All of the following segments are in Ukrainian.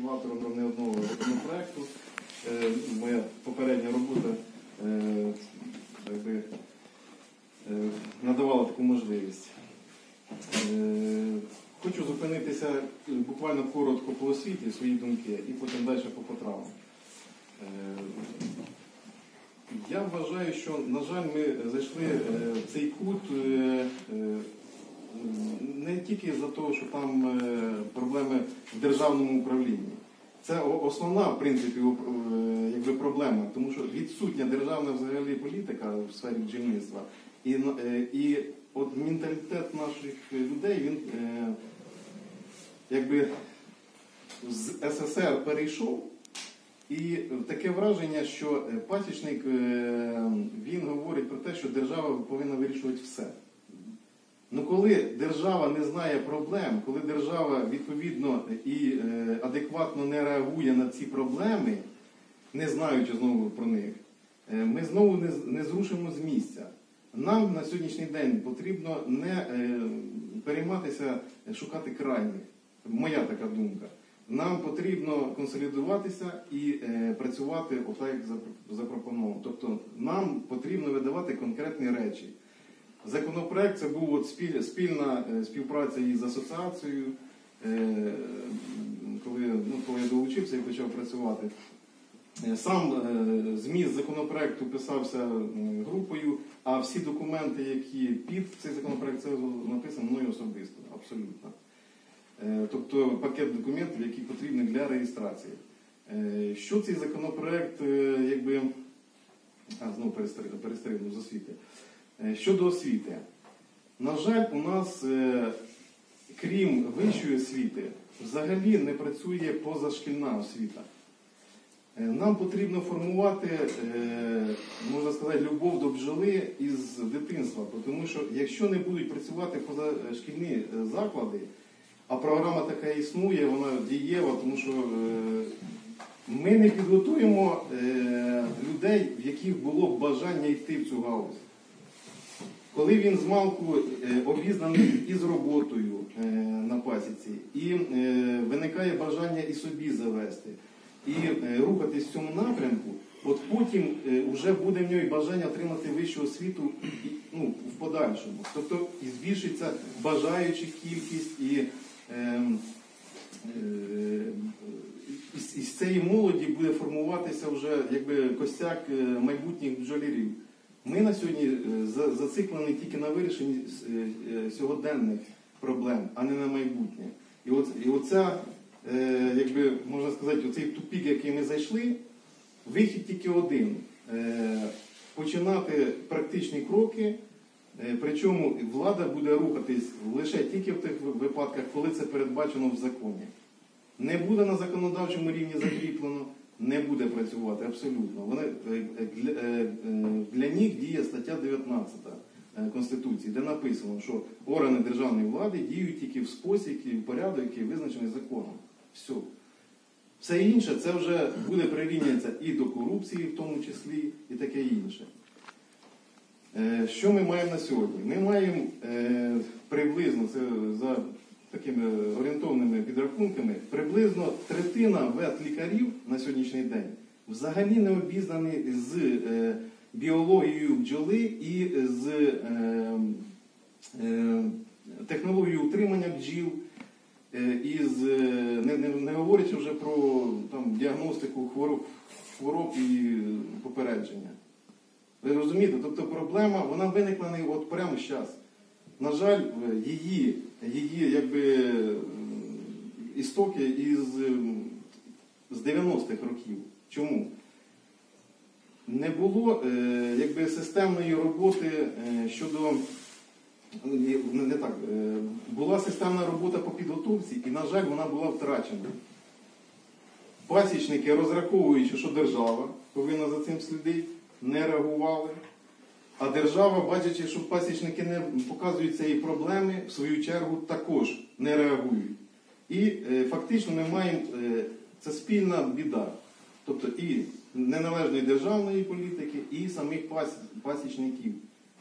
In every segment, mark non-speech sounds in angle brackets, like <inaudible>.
співавтором не одного законопроекту. Е, Моя попередня робота е, якби, е, надавала таку можливість. Хочу зупинитися буквально коротко по освіті, свої думки, і потім далі по потребам. Е, Я вважаю, що, на жаль, ми зайшли в цей кут не тільки за те, що там е, проблеми в державному управлінні. Це основна, в принципі, е, якби проблема, тому що відсутня державна взагалі політика в сфері бджільництва. І, е, і от менталітет наших людей, він якби з СССР перейшов. І таке враження, що пасічник він говорить про те, що держава повинна вирішувати все. Ну коли держава не знає проблем, коли держава відповідно і е, адекватно не реагує на ці проблеми, не знаючи знову про них, е, ми знову не, не зрушимо з місця. Нам на сьогоднішній день потрібно не е, перейматися, шукати крайніх. Моя така думка. Нам потрібно консолідуватися і е, працювати отак, як запропоновано. Тобто нам потрібно видавати конкретні речі. Законопроект це був от спіль- спільна е, співпраця із асоціацією. Е, Коли, ну, коли я долучився і почав працювати. Е, Сам зміст законопроекту писався групою, а всі документи, які під цей законопроект, це написано мною особисто, абсолютно. Тобто пакет документів, які потрібні для реєстрації. Що цей законопроект, якби, а знову перестри- перестрибнув з освіти. Е, Щодо освіти, на жаль, у нас, е, крім вищої освіти, взагалі не працює позашкільна освіта. Е, Нам потрібно формувати, можна сказати, любов до бджоли із дитинства, тому що якщо не будуть працювати позашкільні заклади, а програма така існує, вона дієва, тому що ми не підготуємо людей, в яких було б бажання йти в цю галузь. Коли він з малку е, обізнаний із роботою е, на пасіці, і е, виникає бажання і собі завести, і рухатись в цьому напрямку, от потім вже буде в нього і бажання отримати вищу освіту ну, в подальшому. Тобто і збільшиться бажаючих кількість і. ем, із, цієї молоді буде формуватися вже якби костяк майбутніх бджолярів. Ми на сьогодні е, зациклені тільки на вирішенні е, е, сьогоденних проблем, а не на майбутнє. І, от, і оця, якби можна сказати, оцей тупік, який ми зайшли, вихід тільки один. Починати практичні кроки, причому влада буде рухатись лише тільки в тих випадках, коли це передбачено в законі. Не буде на законодавчому рівні закріплено, не буде працювати абсолютно. Вони, е, для, е, е, для них діє стаття 19 е, Конституції, де написано, що органи державної влади діють тільки в спосіб і в порядок, який визначений законом. Все. Все інше це вже буде прирівнятися і до корупції, в тому числі, і таке інше. Що ми маємо на сьогодні? Ми маємо приблизно, це за такими орієнтовними підрахунками, приблизно третина ветлікарів на сьогоднішній день взагалі не обізнані з е, біологією бджоли і з е, е, технологією утримання бджіл, е, і з, е, не, не, не говорячи вже про там, діагностику хвороб, хвороб і попередження. Ви розумієте? Тобто проблема вона виникла не от прямо зараз. На жаль, її, її якби, істоки із, з 90-х років. Чому? Не було е, якби, системної роботи е, щодо. Не, не так. е, Була системна робота по підготовці, і, на жаль, вона була втрачена. Пасічники, розраховуючи, що держава повинна за цим слідити, не реагували. А держава, бачачи, що пасічники не показують цієї проблеми, в свою чергу також не реагують. І е, фактично ми маємо е, це спільна біда. Тобто і неналежної державної політики, і самих пас- пасічників.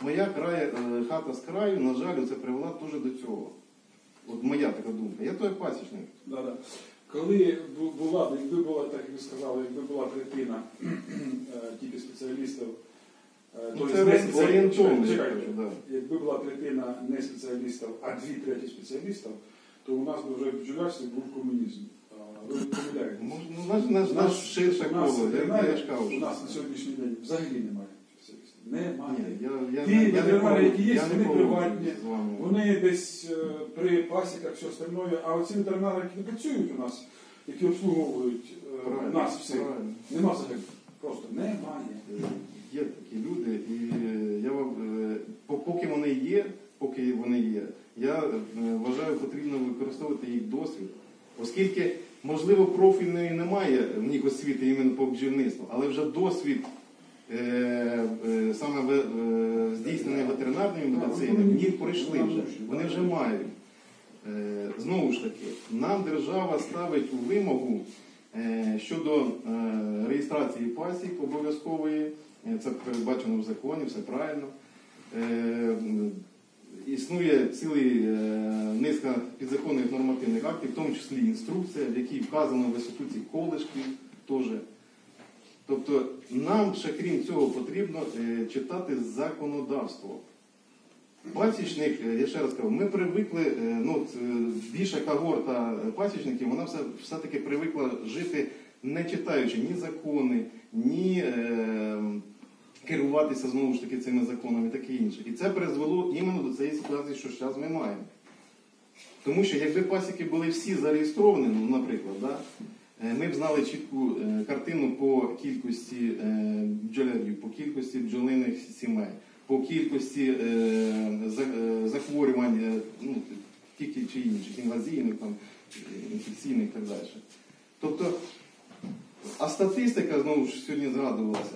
Моя край, е, хата з краю, на жаль, це привела теж до цього. От моя така думка. Я той пасічник. Да, да. Коли бу- була, якби була, так як ви сказали, якби була третина <clears throat> е, тільки спеціалістів, тобто це не орієн- орієнтовно, якби була третина не спеціалістів, а дві треті спеціалістів, то у нас би вже в бджолярстві був комунізм. Ви ну, наш, наш, У наш нас- ширше коло, я, я ж кажу. У нас на сьогоднішній день взагалі немає спеціалістів. Немає. Ні, я, я, Ті я, ветеринари, які є, я не вони приватні. з вами. Вони десь е, при пасіках, все остальное, а оці ветеринари, які не працюють у нас, які обслуговують е, нас всіх, нема взагалі. Просто немає. Є такі люди, і е, я вам е, поки вони є, поки вони є, я е, вважаю, потрібно використовувати їх досвід, оскільки, можливо, профільної немає в них освіти іменно по бджільництву, але вже досвід саме здійснений ветеринарною медициною, в них пройшли вже, вони вже мають. Знову ж таки, нам держава ставить у вимогу щодо реєстрації пасік обов'язкової, це передбачено в законі, все правильно. Е, Існує цілий е, низка підзаконних нормативних актів, в тому числі інструкція, в якій вказано висоту цих колишків теж. Тобто нам ще крім цього потрібно е, читати законодавство. Пасічник, е, я ще раз кажу, ми привикли, е, ну, е, більша когорта пасічників, вона все, все-таки привикла жити, не читаючи ні закони, ні е, керуватися знову ж таки цими законами таке інше. І це призвело іменно до цієї ситуації, що зараз ми маємо. Тому що якби пасіки були всі зареєстровані, ну, наприклад, да, е, ми б знали чітку е, картину по кількості е, бджолярів, по кількості бджолиних сімей, по кількості е, за- е, захворювань, е, ну, тільки чи інших, інвазійних, там, е, інфекційних і так далі. Тобто, а статистика, знову ж сьогодні згадувалася,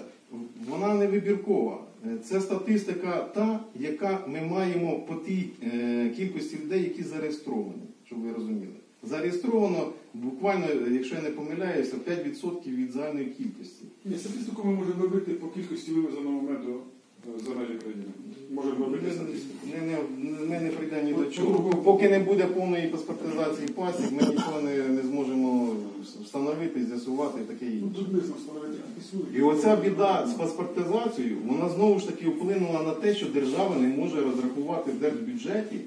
вона не вибіркова. Е, Це статистика та, яка ми маємо по тій е, кількості людей, які зареєстровані, щоб ви розуміли. Зареєстровано буквально, якщо я не помиляюся, 5% від загальної кількості. Ні, статистику ми можемо робити по кількості вивезеного меду за межі країни. Можемо робити статистику. Не, не, ми не прийдемо ні до чого. Поки не буде повної паспортизації пасік, ми нічого не, не зможемо встановити, з'ясувати і таке Ну, інше. І оця біда з паспортизацією, вона знову ж таки вплинула на те, що держава не може розрахувати в держбюджеті,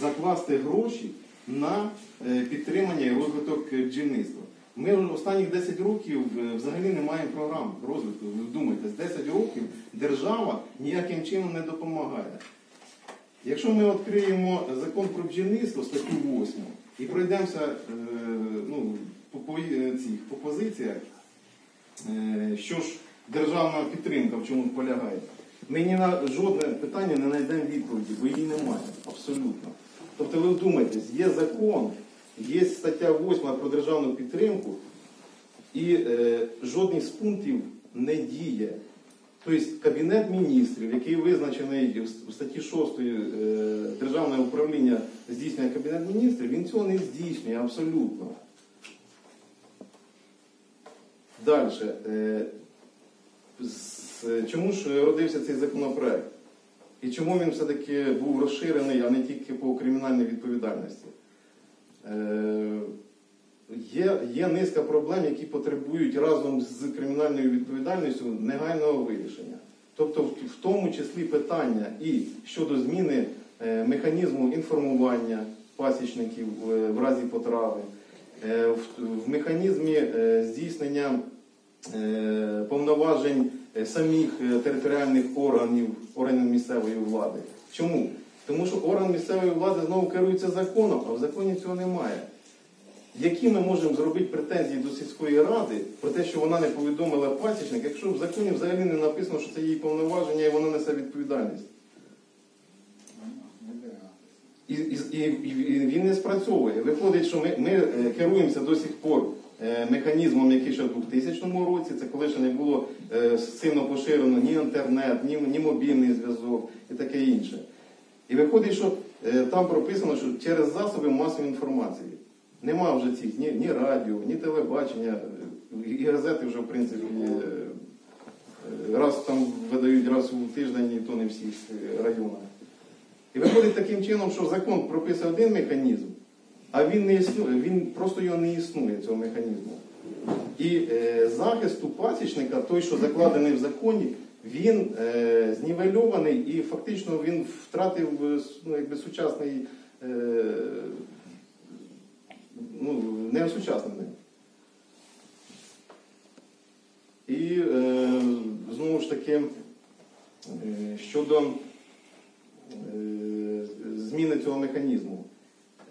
закласти гроші на е, підтримання і розвиток бджільництва. Ми останніх 10 років е, взагалі не маємо програм розвитку. Ви вдумайтесь, 10 років держава ніяким чином не допомагає. Якщо ми відкриємо закон про бджільництво, статтю 8, і пройдемося е, ну, по, е, цих, по позиціях, що ж державна підтримка в чому полягає. Ми ні на жодне питання не знайдемо відповіді, бо її немає. Абсолютно. Тобто ви вдумайтесь, є закон, є стаття 8 про державну підтримку, і е, жодний з пунктів не діє. Тобто Кабінет міністрів, який визначений в статті 6 е, Державне управління здійснює Кабінет міністрів, він цього не здійснює абсолютно. Далі. Е, Чому ж родився цей законопроект? І чому він все-таки був розширений, а не тільки по кримінальній відповідальності? Е, Є, є низка проблем, які потребують разом з кримінальною відповідальністю негайного вирішення. Тобто, в, тому числі питання і щодо зміни е, механізму інформування пасічників е, в разі потрави, в, механізмі здійснення повноважень самих територіальних органів, органів місцевої влади. Чому? Тому що орган місцевої влади знову керується законом, а в законі цього немає. Які ми можемо зробити претензії до сільської ради про те, що вона не повідомила пасічник, якщо в законі взагалі не написано, що це її повноваження і вона несе відповідальність? І, і, і, він не спрацьовує. Виходить, що ми, ми е, керуємося до сих пор е, механізмом, який ще в 2000 році, це коли ще не було е, сильно поширено ні інтернет, ні, ні мобільний зв'язок і таке інше. І виходить, що е, там прописано, що через засоби масової інформації. Нема вже цих ні, ні радіо, ні телебачення, і, і газети вже в принципі е, е, раз там видають раз у тиждень, і то не всіх е, районах. І виходить таким чином, що закон прописує один механізм, а він не існує, він просто його не існує, цього механізму. І е, захисту пасічника, той, що закладений в законі, він е, знівельований і фактично він втратив е, ну, якби, сучасний, е, ну, не. І е, знову ж таки, е, щодо е, зміни цього механізму.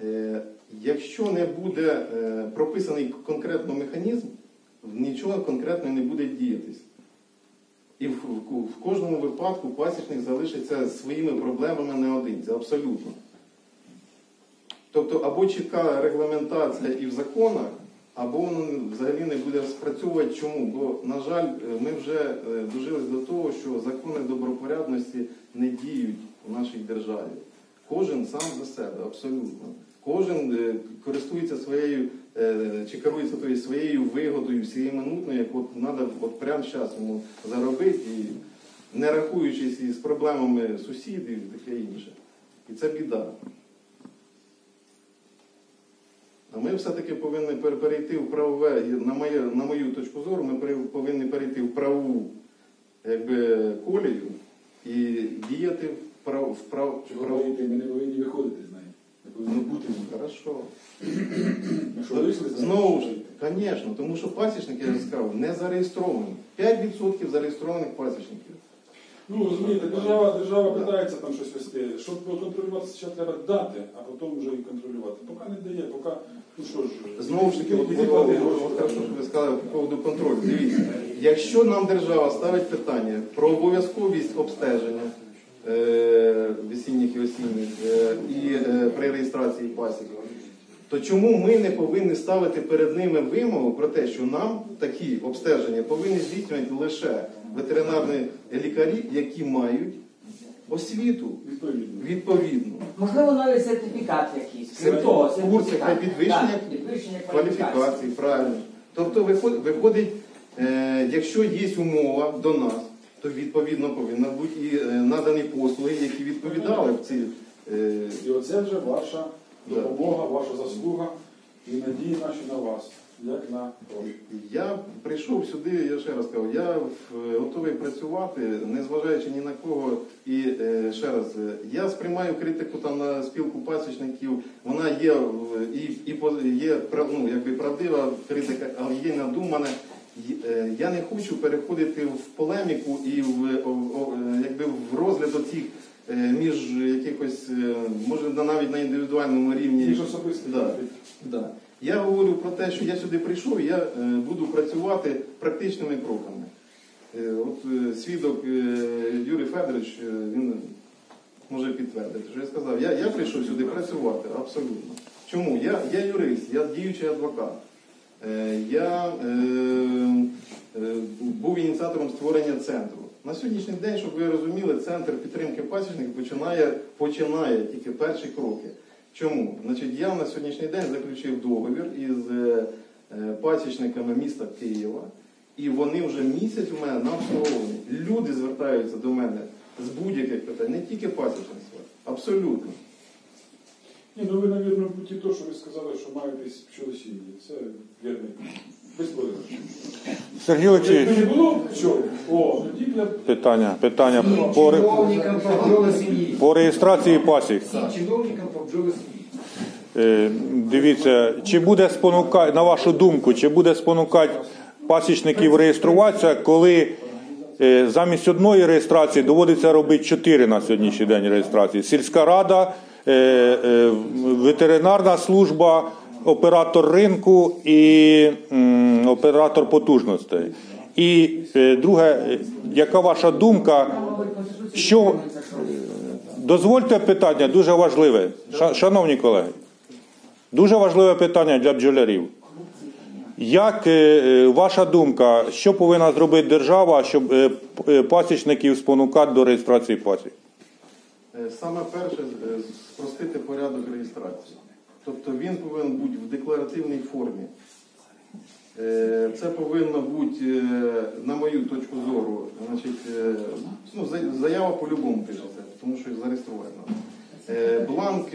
Е, Якщо не буде е, прописаний конкретно механізм, нічого конкретно не буде діятись. І в, в- кожному випадку пасічник залишиться своїми проблемами не один. Це абсолютно. Тобто або чітка регламентація і в законах, або воно взагалі не буде спрацьовувати. Чому? Бо, на жаль, ми вже е, дожились до того, що закони добропорядності не діють в нашій державі. Кожен сам за себе, абсолютно. Кожен е, користується своєю чи керується тою своєю вигодою, всією минутною, як от треба от прямо зараз йому заробити, і не рахуючись із проблемами сусідів і таке інше. І це біда. А ми все-таки повинні перейти в правове, на, моє, на мою точку зору, ми повинні перейти в правову якби, колію і діяти в прав, в прав, Чого прав... ми не повинні виходити з Не повинні бути в. Хорошо. Знову ж, звісно, тому що пасічник, я сказав, не зареєстрований. 5% зареєстрованих пасічників. Ну, розумієте, держава, держава питається там щось вести. Щоб контролювати, спочатку треба дати, а потім вже і контролювати. Поки не дає, поки, ну що ж, Знову ж таки, от, от, от, от, хорошо, що ви сказали по поводу контролю. Дивіться, якщо нам держава ставить питання про обов'язковість обстеження весінніх і осінніх е, і е, при реєстрації пасік, то чому ми не повинні ставити перед ними вимогу про те, що нам такі обстеження повинні здійснювати лише ветеринарні лікарі, які мають освіту відповідну. Можливо, навіть сертифікат якийсь. Курси сертифікат. для підвищення кваліфікації. кваліфікації, правильно. Тобто виходить, е, якщо є умова до нас, то відповідно повинні бути і е, надані послуги, які відповідали в ці. Е, І оце вже ваша допомога, ваша заслуга і надії наші на вас, як на я прийшов сюди, я ще раз кажу, я готовий працювати, незважаючи ні на кого. І е, ще раз, е, я сприймаю критику там на спілку пасічників. Вона є і, і є ну, якби правдива критика, але є надумана. Е, Я не хочу переходити в полеміку і в, якби в розгляд оцих е, між якихось, е, може навіть на індивідуальному рівні. Між особистим Да. Да. Я говорю про те, що я сюди прийшов і я буду працювати практичними кроками. От свідок Юрій Федорович, він може підтвердити, що я сказав, я, я прийшов сюди працювати абсолютно. Чому? Я, я юрист, я діючий адвокат. Е, я е, е, був ініціатором створення центру. На сьогоднішній день, щоб ви розуміли, центр підтримки пасічників починає, починає тільки перші кроки. Чому? Значить, я на сьогоднішній день заключив договір із пасічниками міста Києва, і вони вже місяць у мене на обслуговуванні. Люди звертаються до мене з будь-яких питань, не тільки пасічництва, абсолютно. Ні, ну ви, навірно, путі то, що ви сказали, що маєтесь пчолосім'ї. Це вірний. Без. Сергій Олексійович, не було пчол, о, тоді б я питання, питання по, ре- Чиновникам по реєстрації пасік. Всім чиновникам по бджоли сім'ї. Е, Дивіться, чи буде спонукати, на вашу думку, чи буде спонукати пасічників реєструватися, коли е, замість одної реєстрації доводиться робити чотири на сьогоднішній день реєстрації. Сільська рада, ветеринарна служба, оператор ринку і оператор потужностей. І е, друге, е, яка ваша думка? Що дозвольте питання дуже важливе, шановні колеги. Дуже важливе питання для бджолярів. Як е, е, ваша думка, що повинна зробити держава, щоб е, е, пасічників спонукати до реєстрації пасік? Е, Саме перше е, спростити порядок реєстрації. Тобто він повинен бути в декларативній формі. Е, Це повинно бути, е, на мою точку зору, значить, е, ну, заява по-любому пишеться, тому що зареєструвати. Е, Бланк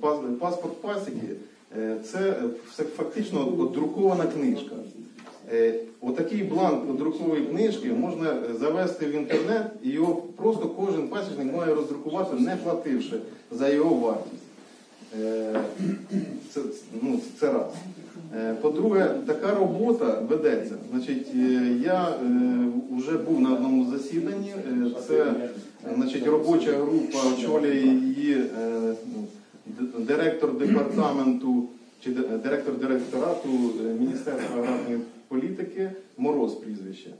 пас- паспорт пасіки це фактично друкована книжка. Е, Отакий бланк друкової книжки можна завести в інтернет, і його просто кожен пасічник має роздрукувати, не плативши за його вартість. Е, Це, ну, це раз. Е, По-друге, така робота ведеться. Значить, я вже був на одному засіданні. Це значить, робоча група очолює її директор департаменту чи директор директорату Міністерства аграрної політики Мороз прізвище.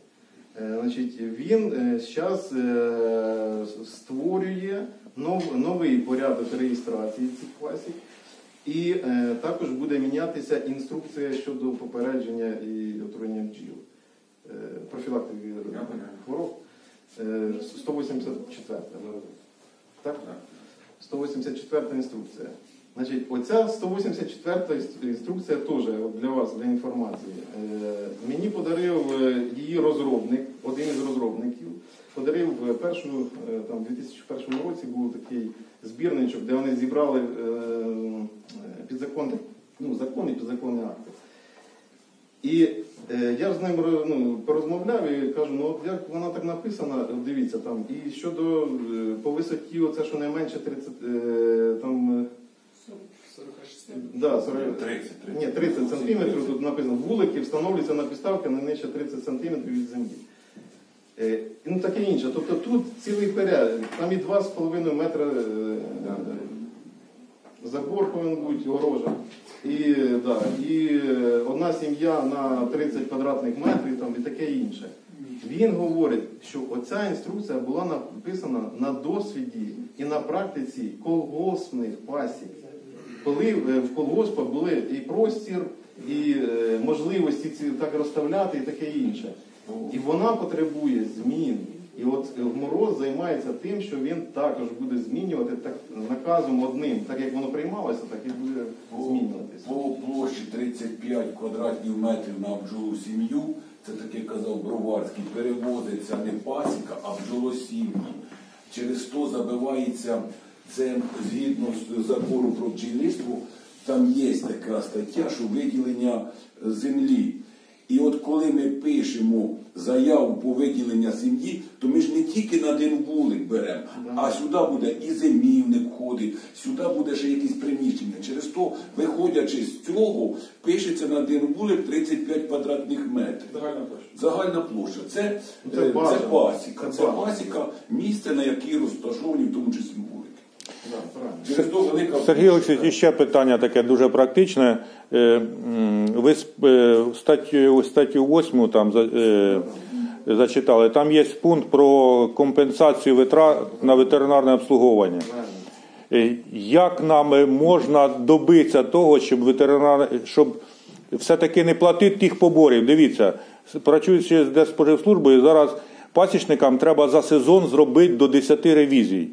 Е, Значить, він зараз створює новий порядок реєстрації цих класів. І е, також буде мінятися інструкція щодо попередження і отруєння бджіл, е, профілактики хвороб. Е, 184. Так? 184 інструкція. Значить, оця 184 інструкція теж для вас, для інформації. Е, мені подарив е, її розробник, один із розробників, подарив в першу, е, там, 2001 році був такий збірничок, де вони зібрали е, підзаконні, ну, закони і підзаконні акти. І е, я з ним ну, порозмовляв і кажу, ну от як вона так написана, дивіться там, і щодо е, по висоті, оце що найменше 30, е, там, е, да, 40, 30, ні, 30 сантиметрів, тут написано, вулики встановлюються на підставки не нижче 30 сантиметрів від землі. Е, ну таке інше. Тобто тут цілий порядок, там і 2,5 метра е, забор повинен бути, огорожа. І, да, і е, одна сім'я на 30 квадратних метрів там, і таке інше. Він говорить, що оця інструкція була написана на досвіді і на практиці колгоспних пасік. Коли е, в колгоспах були і простір, і е, можливості ці так розставляти, і таке інше. І вона потребує змін. І от е, Мороз займається тим, що він також буде змінювати так, наказом одним, так як воно приймалося, так і буде змінюватися. По площі 35 квадратних метрів на бджолу сім'ю, це таке казав Броварський, перевозиться не пасіка, а бджолосім'ї. Через то забивається це згідно з закону про бджільництво, там є така стаття, що виділення землі. І от коли ми пишемо заяву по виділення сім'ї, то ми ж не тільки на один вулик беремо, а сюди буде і зимівник входить, сюди буде ще якісь приміщення. Через то, виходячи з цього, пишеться на один вулик 35 квадратних метрів. Загальна площа. Загальна площа. Це, Це е, це, пасіка. Це пасіка, місце, на якій розташовані в тому числі вулики. Сергій Олексійович, іще питання таке дуже практичне. Е, Ви статтю, статтю 8 там е, зачитали. Там є пункт про компенсацію витрат на ветеринарне обслуговування. Е, Як нам можна добитися того, щоб ветеринар, щоб все-таки не платити тих поборів? Дивіться, працюючи з Держспоживслужбою, зараз пасічникам треба за сезон зробити до 10 ревізій.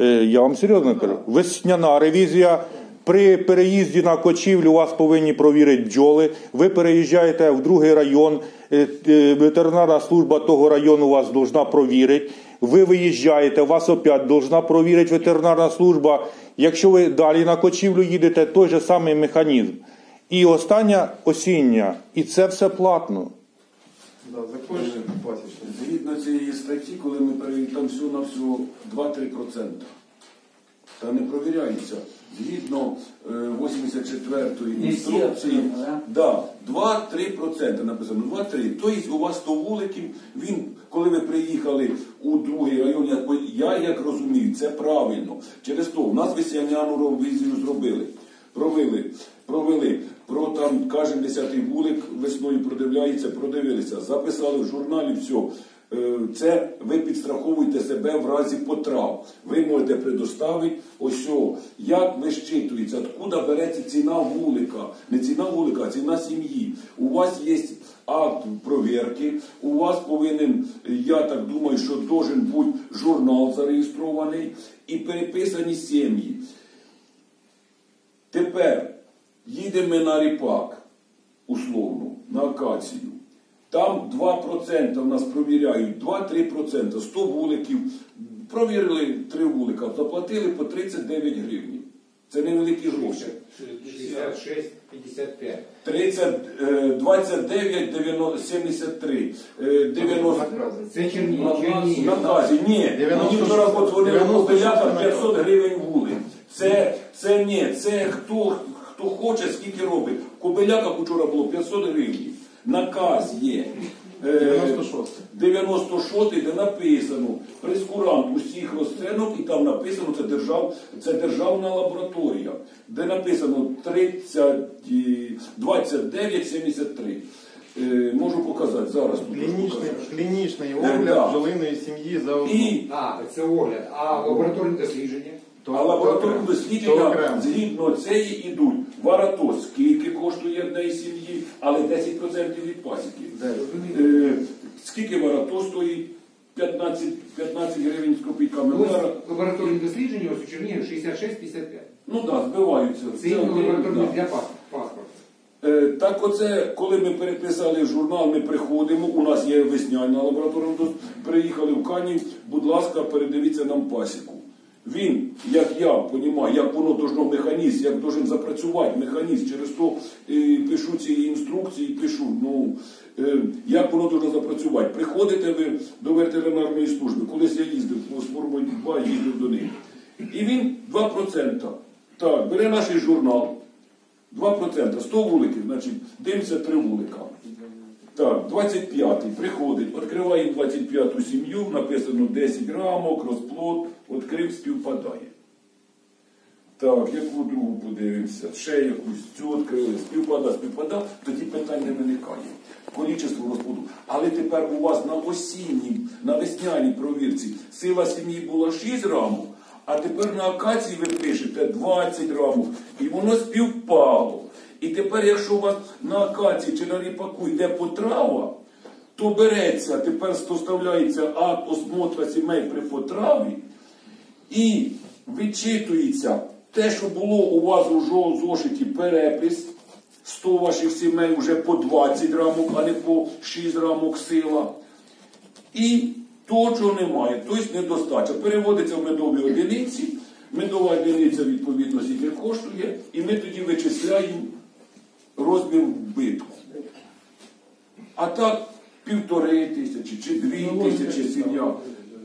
Е, Я вам серйозно кажу. Весняна ревізія. При переїзді на кочівлю вас повинні провірити бджоли. Ви переїжджаєте в другий район. е, е, Ветеринарна служба того району вас должна провірити. Ви виїжджаєте, вас опять должна провірити ветеринарна служба. Якщо ви далі на кочівлю їдете, той же самий механізм. І остання осіння, і це все платно. Да, за кожен пасічник. Згідно цієї статті, коли ми перевіряємо, там всього на всього 2-3%. Та не провіряється. Згідно е, 84-ї інструкції, абсолютно, да, 2-3% написано. 2-3. Тобто у вас 100 вуликів, він, коли ви приїхали у другий район, я, я як розумію, це правильно. Через то, у нас весняну ревізію зробили. Провели, провели, про там кожен десятий вулик весною продивляється, продивилися, записали в журналі все. Це ви підстраховуєте себе в разі потрав. Ви можете предоставити ось о, як вищитується, откуда береться ціна вулика. Не ціна вулика, а ціна сім'ї. У вас є акт провірки, у вас повинен, я так думаю, що должен бути журнал зареєстрований і переписані сім'ї. Тепер їдемо на ріпак, условно, на акацію. Там 2% в нас провіряють, 2-3%, 100 вуликів, провірили три вулика, заплатили по 39 гривень. Це невеликі гроші. 66, 55. 30, е, 29, 90, 73, е, 90. Це Чернігів. Ні, 90 мені вчора подзвонили 96 Кобиляка на 500 гривень. Це, це ні, це хто, хто хоче, скільки робить. Кобиляка вчора було 500 гривень. Наказ є. Е, 96. 96, де написано прескурант усіх розцінок, і там написано, це, держав, це державна лабораторія, де написано 30, і 29, 73. Е, можу показати зараз. Клінічний, клінічний Е, да. огляд бджолиної сім'ї за одну. І А, це огляд. А лабораторне дослідження? То- а лабораторні дослідження згідно цієї йдуть. Варатос, скільки коштує однієї сім'ї, але 10% від пасіки. Е, скільки варатос стоїть? 15, 15 гривень з копійками. Ось Вара- лабораторне дослідження ось у Чернігів 66-55. Ну так, да, збиваються. Це Це лабораторне да. для пас- паспорта. Е, Так оце, коли ми переписали журнал, ми приходимо, у нас є весняна лабораторна, приїхали в Канів, будь ласка, передивіться нам пасіку. Він, як я розумію, як воно должно механізм, як должен запрацювати механізм, через то е, пишу ці інструкції, пишу, ну, е, як воно должно запрацювати. Приходите ви до ветеринарної служби, колись я їздив по Спорбой 2, їздив до них. І він 2%. Так, бере наш журнал, 2%, 100 вуликів, значить, дивимося 3 вулика. Так, 25-й приходить, відкриває 25-ту сім'ю, написано 10 рамок, розплод, відкрив, співпадає. Так, яку другу подивимося, ще якусь цю відкрили, співпада, співпада, тоді питань не виникає. Количество розплоду. Але тепер у вас на осінній, на весняній провірці сила сім'ї була 6 рамок, а тепер на акації ви пишете 20 рамок, і воно співпало. І тепер, якщо у вас на акації чи на ріпаку йде потрава, то береться, тепер составляється акт осмотра сімей при потраві, і вичитується те, що було у вас у зошиті перепис, 100 ваших сімей вже по 20 рамок, а не по 6 рамок сила. І того, чого немає, тобто недостача. Переводиться в медові одиниці, медова одиниця відповідно скільки коштує, і ми тоді вичисляємо розмір вбитку. А так півтори тисячі чи дві тисячі сім'я.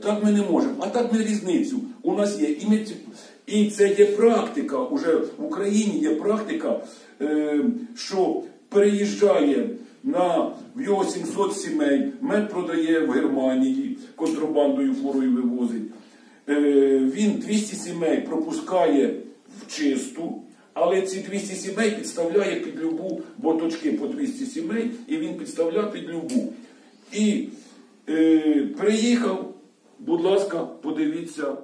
Так ми не можемо. А так ми різницю. У нас є. І, ми, і це є практика. Уже в Україні є практика, е, що переїжджає на в його 700 сімей, мед продає в Германії, контрабандою фурою вивозить. Е, він 200 сімей пропускає в чисту, але ці 200 сімей підставляє під любу бо точки по 200 сімей, і він підставляє під любу. І е, приїхав, будь ласка, подивіться